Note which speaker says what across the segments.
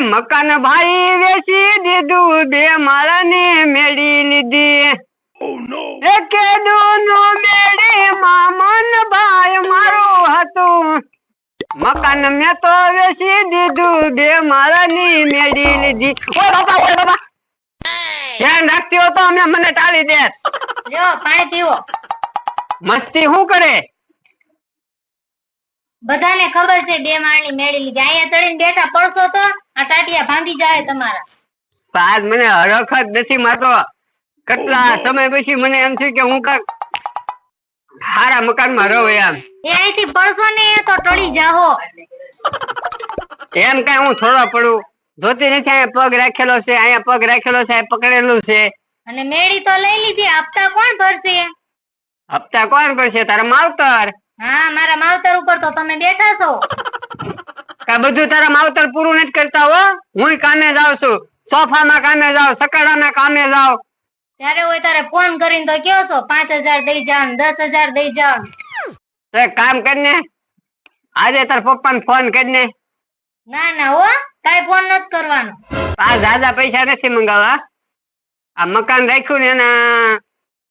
Speaker 1: મકાન ભાઈ વેચી દીધું બે માળાની મેળી લીધી. એકે દૂનું મેળી મામન ભાઈ મારું હતું. મકાન મેં તો વેચી દીધું બે માળાની મેળી લીધી. ઓ બાપા ઓ બાપા. ધ્યાન રાખતી હો તો અમને મને ટાળી દે.
Speaker 2: જો પાણી પીવો.
Speaker 1: મસ્તી શું કરે?
Speaker 2: બધાને ખબર છે બે માળની મેળી લીધી. અહીંયા ચડીને બેઠા પડશો તો આ ટાટિયા ભાંગી જાય તમારા.
Speaker 1: આજ મને હરખત નથી માતો કેટલા સમય પછી મને એમ થયું કે હું કાંક સારા મકાનમાં રહું એમ.
Speaker 2: એ અહીંથી પડશો ને તો ટળી જાહો.
Speaker 1: એમ કઈ હું થોડો પડું. જોતી નથી અહીંયા પગ રાખેલો છે અહીંયા પગ રાખેલો છે પકડેલું છે.
Speaker 2: અને મેળી તો લઈ લીધી. હપ્તા કોણ ભરશે?
Speaker 1: હપ્તા કોણ કરશે તારા માવતર.
Speaker 2: હા મારા માવતર ઉપર તો તમે બેઠા છો.
Speaker 1: કા બધું તારા માવતર પૂરું નથી કરતા હો? હું કામે જાઉં છું? સોફામાં કામે જાઉં? સકાડામાં કામે જાઉં?
Speaker 2: ત્યારે હોય તારે ફોન કરીને તો કયો છો? પાંચ હજાર દઈ જાવ દસ હજાર દઈ જાવ
Speaker 1: એક કામ કરીને? આજે તાર પપ્પાને ફોન કરીને?
Speaker 2: ના ના હો. કાઈ ફોન નથી કરવાનો.
Speaker 1: આ દાદા પૈસા નથી મંગાવવા. આ મકાન રાખ્યું ને એના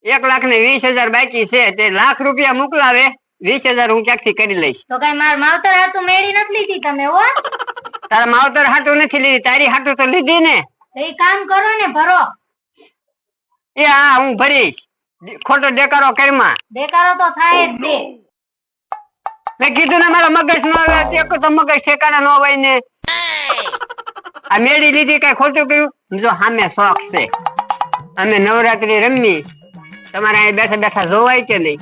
Speaker 1: એક લાખ ને વીસ હજાર બાકી છે. તે લાખ રૂપિયા મોકલાવે. વીસ હજાર હું ક્યાંકથી કરી લઈશ?
Speaker 2: તો કઈ માર માવતર હાટું મેળી નથી લીધી તમે હો?
Speaker 1: તારા માવતર હાટું નથી લીધી તારી હાટું તો લીધી ને.
Speaker 2: એ કામ કરો ને ભરો.
Speaker 1: એ હા હું ભરીશ ખોટો દેકારો કરીમાં.
Speaker 2: દેકારો તો થાય જ દે
Speaker 1: મેં કીધું ને મારા મગજ નો આવે એક તો મગજ ઠેકાણા નો હોય ને. આ મેળી લીધી કઈ ખોટું કર્યું? જો સામે શોખ છે. અમે નવરાત્રી રમી. તમારે અહીં બેઠા બેઠા જોવાય કે નહીં?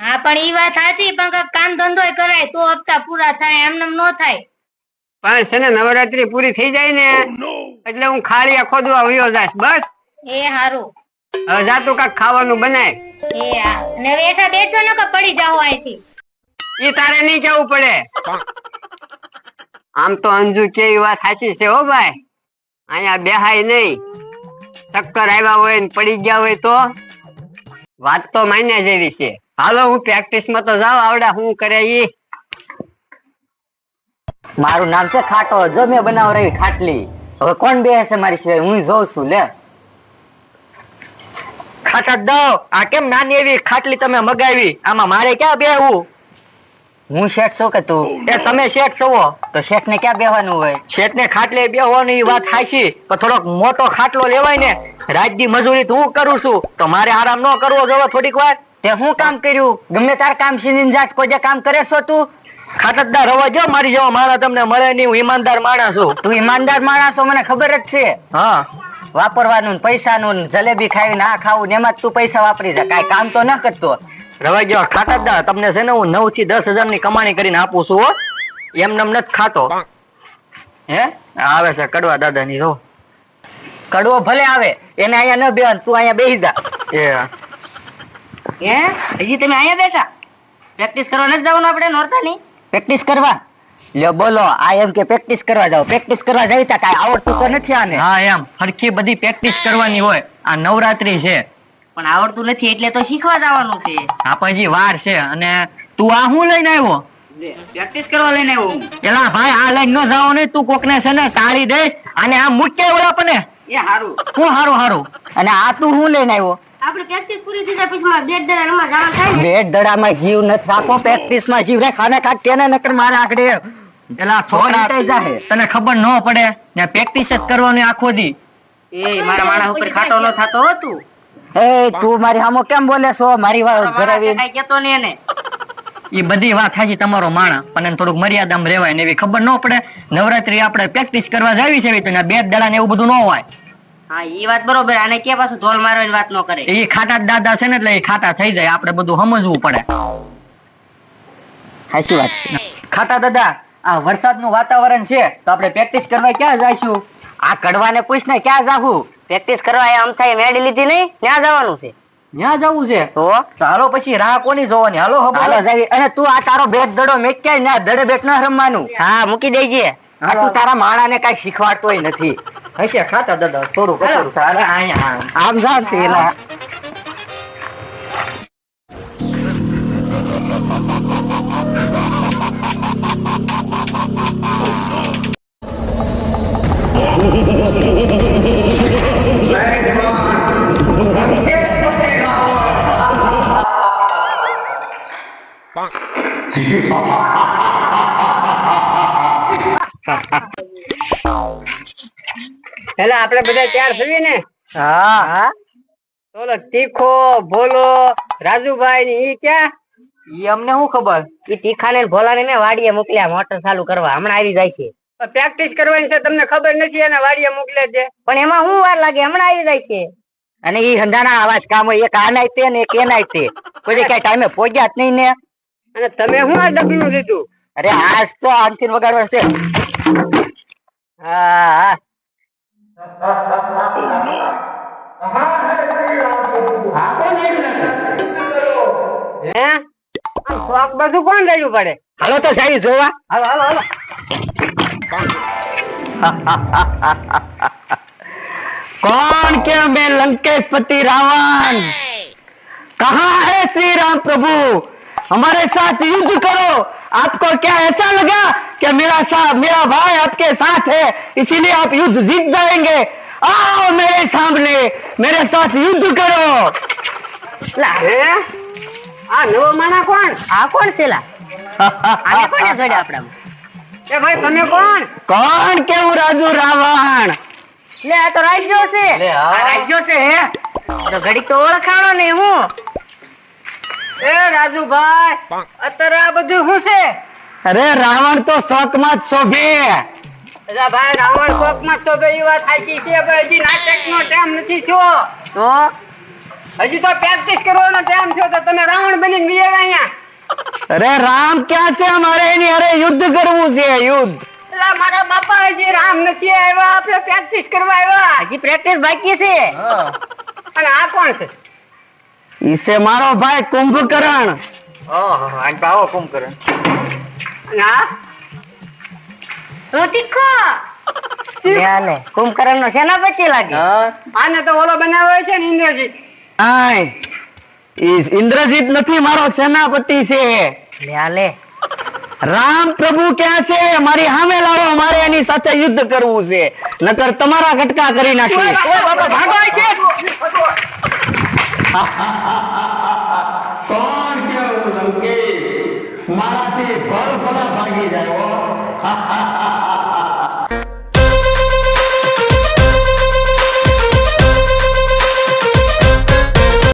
Speaker 2: હા પણ ઈ વાત સાચી પણ કાંઈક કામ ધંધો કરાય તો હપ્તા પૂરા થાય એમને નો થાય.
Speaker 1: પણ છે ને નવરાત્રી પૂરી થઈ જાય ને એટલે હું ખાળિયા ખોદવા વયો જાશ બસ.
Speaker 2: એ હારું.
Speaker 1: હવે જાતું કાક ખાવાનું બનાય.
Speaker 2: એ હા અને હવે બેઠો ન કે પડી જાઓ અહીંથી
Speaker 1: ઈ તારે નહીં જવું પડે. આમ તો અંજુ કેવી વાત સાચી છે હો ભાઈ. અહીંયા બેહાય નહીં. ચક્કર આવ્યા હોય ને પડી ગયા હોય તો. વાત તો માન્યા જેવી છે. હાલો, હું પ્રેક્ટિસમાં તો જાઉં, આવડે, હું કરે ઈ?
Speaker 3: મારું નામ છે ખાટો, જો મેં બનાવ રહી ખાટલી. હવે કોણ બે હશે મારી સિવાય? હું જોઉં છું, લે. ખાટા દો આ કેમ નાની એવી ખાટલી તમે મગાવી? આમાં મારે ક્યાં બેહવું? હું શેઠ છો કે તું? એ તમે શેઠ છો? તો શેઠ ને ક્યાં બેહવાનું હોય? શેઠ ને ખાટલે બેહવાની વાત હાચી, પણ થોડોક મોટો ખાટલો લેવાય ને. રાજની મજૂરી તો હું કરું છું. તો મારે આરામ ન કરવો જોવો થોડીક વાર. તે હું કામ કર્યું? ગમે તાર કામ સીની જાત કોઈ જે કામ કરે છો તું? ખાતરદાર હોવા જો મારી જેવા મારા તમને મળે નહીં હું ઈમાનદાર માણસ છું. તું ઈમાનદાર માણસ છો મને ખબર જ છે. હા. વાપરવાનું પૈસાનું જલેબી ખાવીને આ ખાવું ને એમાં જ તું પૈસા વાપરી જા. કાંઈ કામ તો ન કરતો. રવા ગયો ખાતરદાર તમને છે ને હું નવથી દસ હજારની કમાણી કરીને આપું છું હો. એમ નમ નથી ખાતો. હે? આવે છે કડવા દાદા ની જો કડવો ભલે આવે એને અહીંયા ન બેહન તું અહીંયા બેસી જા. એ. હે? હજી તમે અહીંયા બેઠા? પ્રેક્ટિસ કરવા નથી જવાનું આપણે નોરતાની? પ્રેક્ટિસ કરવા? લ્યો બોલો આ એમ કે પ્રેક્ટિસ કરવા જાવ પ્રેક્ટિસ કરવા જઈ તા કાંઈ આવડતું તો નથી આને?
Speaker 4: હા એમ. હરખી બધી પ્રેક્ટિસ કરવાની હોય. આ નવરાત્રી છે.
Speaker 3: પણ આવડતું નથી એટલે તો શીખવા જવાનું છે.
Speaker 4: આ પછી વાર છે. અને તું આ હું લઈને આવ્યો?
Speaker 3: પ્રેક્ટિસ કરવા લઈને આવ્યો હું.
Speaker 4: એલા ભાઈ આ લઈને ન જાવ ને. તું કોકને છે ને તાળી દઈશ અને આ મૂકે ઓલા પણ
Speaker 3: એ હારું.
Speaker 4: હું હારું હારું.
Speaker 3: અને આ તું હું લઈને આવ્યો?
Speaker 2: આપણે પ્રેક્ટિસ પૂરી થઈ જાય પછી મારે બે દડા રમવા જવાનું થાય
Speaker 3: બેટ દડામાં જીવ નથી રાખો પ્રેક્ટિસમાં જીવ રાખ. અને કાંઈક કેને નકર મારા આકડે
Speaker 4: એલા છોકરા
Speaker 3: છોકરા જાહે.
Speaker 4: તને ખબર ન પડે ને પ્રેક્ટિસ જ કરવાની આખો દી.
Speaker 3: એ મારા માણસ ઉપર ખાટો ન થતો હો તું. એ તું મારી સામો કેમ બોલે છો? મારી વાત ઘરાવી. કઈ કેતો ને એને.
Speaker 4: એ બધી વાત થાજી તમારો માણસ પણ થોડુંક મર્યાદામાં રહેવાય ને એવી ખબર ન પડે. નવરાત્રી આપણે પ્રેક્ટિસ કરવા જાવી છે તો બે દડા ને એવું બધું ન હોય.
Speaker 3: હા ઈ વાત બરોબર આને કે પાછું ધોલ મારવાની વાત ન કરે?
Speaker 4: એ ખાટા દાદા છે ને એટલે એ ખાટા થઈ જાય આપણે બધું સમજવું પડે.
Speaker 3: સાચી વાત છે. ખાટા દાદા આ વરસાદનું વાતાવરણ છે તો આપણે પ્રેક્ટિસ કરવા ક્યાં જઈશું? આ કડવાને પૂછ ને ક્યાં જાવું પ્રેક્ટિસ કરવા એ આમ થાય મેડી લીધી નહીં ત્યાં જવાનું છે.
Speaker 4: ત્યાં જવું છે?
Speaker 3: તો
Speaker 4: ચાલો પછી રાહ કોની જોવાની? હાલો
Speaker 3: હાલો જાવી અને તું આ તારો બેટ દડો મેં ક્યાંય ના દડે બેટ ના રમવાનું? હા મૂકી દેજે. આ તું તારા માણાને કઈ શીખવાડતોય નથી.
Speaker 4: હશે ખાતા દાદા થોડું કચરું તારે અહીંયા
Speaker 3: આમ જાશે એલા Fuck.
Speaker 1: પેલા આપણે બધા તૈયાર થઈએ ને?
Speaker 4: હા.
Speaker 1: ઓલો તીખો ભોલો રાજુભાઈ ને ઈ ક્યાં?
Speaker 4: ઈ અમને શું ખબર?
Speaker 5: ઈ તીખાને ને ભોલાને ને વાડીએ મોકલ્યા મોટર ચાલુ કરવા. હમણાં આવી જાય છે.
Speaker 1: પ્રેક્ટિસ કરવાની છે તમને ખબર નથી એને વાડીએ મોકલે છે.
Speaker 5: પણ એમાં શું વાર લાગે? હમણાં આવી જાય છે. અને ઈ હંધાના આવાજ કામ હોય એક આનાય તે ને એક એનાય તે કોઈ કઈ ટાઈમે પહોંચ્યા જ નહીં ને.
Speaker 1: અને તમે શું આ ડબલું લીધું?
Speaker 5: અરે આજ તો આનથી વગાડવા છે.
Speaker 1: હા હા હે. બધું કોણ રેડવું પડે
Speaker 5: હાલો તો સાહેબ જોવા
Speaker 1: હાલો હાલો હાલો
Speaker 4: कौन क्या मैं लंकेश पति रावण कहाँ है श्री राम प्रभु हमारे साथ युद्ध करो आपको क्या ऐसा लगा कि मेरा साथ मेरा भाई आपके साथ है इसीलिए आप युद्ध जीत जाएंगे आओ मेरे सामने मेरे साथ युद्ध करो
Speaker 1: હે આ નવો માણા કોણ
Speaker 5: આ કોણ છે લા આને કોને જોડ્યા આપણામાં
Speaker 1: એ ભાઈ તમે કોણ
Speaker 4: कौन क्यों राजू रावण
Speaker 5: લે આ તો રાજ્યો છે
Speaker 4: ले
Speaker 5: આ રાજ્યો છે હે તો ઘડીક તો ઓળખાણો ને હું
Speaker 1: એ રાજુભાઈ અત્યારે આ બધું શું છે
Speaker 4: અરે રાવણ તો શોકમાં જ
Speaker 1: શોભે. ભાઈ રાવણ શોકમાં જ શોભે એ વાત સાચી છે પણ હજી નાટકનો ટાઈમ નથી થયો.
Speaker 5: તો?
Speaker 1: હજી તો પ્રેક્ટિસ કરવાનો ટાઈમ થયો તો તમે રાવણ બની બીએ અહીંયા.
Speaker 4: અરે રામ ક્યાં છે અમારે? એની અરે યુદ્ધ કરવું છે
Speaker 1: યુદ્ધ. મારા બાપા હજી રામ નથી આવ્યા આપણે પ્રેક્ટિસ કરવા આવ્યા.
Speaker 5: હજી પ્રેક્ટિસ બાકી છે?
Speaker 1: અને આ કોણ છે?
Speaker 4: ઈ છે મારો ભાઈ કુંભકર્ણ.
Speaker 5: ઓહો આજ આવો કુંભકરણ નો સેનાપતિ લાગે?
Speaker 1: આને તો ઓલો બનાવ્યો છે ને ઇન્દ્રજીત.
Speaker 4: આય ઇન્દ્રજીત નથી મારો સેનાપતિ છે.
Speaker 5: લે
Speaker 4: રામ પ્રભુ ક્યાં છે? મારી સામે લાવો મારે એની સાથે યુદ્ધ કરવું છે. નકર તમારા કટકા કરી
Speaker 1: નાખી
Speaker 6: કોણ કેવું લંકેશ મારાથી ભલ ભલા ભાગી જાય હો